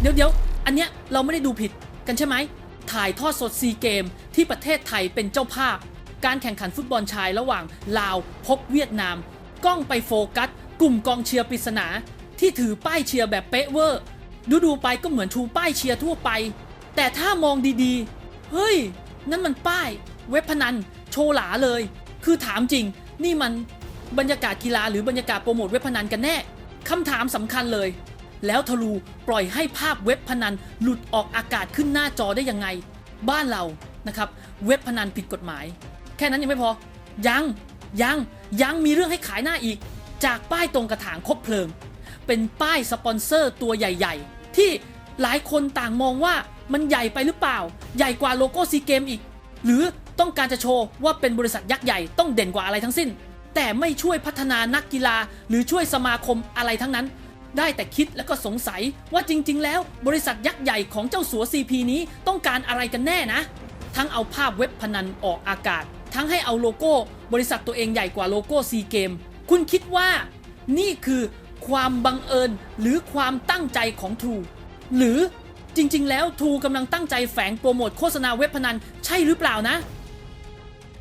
เดี๋ยวเดี๋ยวอันเนี้ยเราไม่ได้ดูผิดกันใช่ไหม ถ่ายทอดสดซีเกมที่ประเทศไทยเป็นเจ้าภาพ การแข่งขันฟุตบอลชายระหว่างลาวพบเวียดนาม กล้องไปโฟกัส กลุ่มกองเชียร์ปริศนา ที่ถือป้ายเชียร์แบบเป๊ะเวอร์ ดูดูไปก็เหมือนชูป้ายเชียร์ทั่วไป แต่ถ้ามองดีๆ เฮ้ย นั่นมันป้าย เว็บพนัน โชว์หลาเลย คือถามจริง นี่มันบรรยากาศกีฬาหรือบรรยากาศโปรโมทเว็บพนันกันแน่คำถามสำคัญเลย แล้วทรูปล่อยให้ภาพเว็บพนันหลุดออกอากาศขึ้นหน้าจอได้ยังไง บ้านเรานะครับ เว็บพนันผิดกฎหมาย แค่นั้นยังไม่พอ ยังยังยังมีเรื่องให้ขายหน้าอีก จากป้ายตรงกระถางคบเพลิง เป็นป้ายสปอนเซอร์ตัวใหญ่ ๆ ที่หลายคนต่างมองว่ามันใหญ่ไปหรือเปล่า ใหญ่กว่าโลโก้ซีเกมอีก หรือต้องการจะโชว์ว่าเป็นบริษัทยักษ์ใหญ่ต้องเด่นกว่าอะไรทั้งสิ้น แต่ไม่ช่วยพัฒนานักกีฬาหรือช่วยสมาคมอะไรทั้งนั้น ได้แต่คิดแล้วก็สงสัยว่าจริง ๆ แล้วบริษัทยักษ์ใหญ่ของเจ้าสัว CP นี้ต้องการอะไรกันแน่นะ ทั้งเอาภาพเว็บพนันออกอากาศ ทั้งให้เอาโลโก้ บริษัทตัวเองใหญ่กว่าโลโก้ซีเกมคุณคิดว่า นี่คือความบังเอิญหรือความตั้งใจของทูหรือจริง ๆ แล้วทูกำลังตั้งใจแฝงโปรโมทโฆษณาเว็บพนันใช่หรือเปล่านะ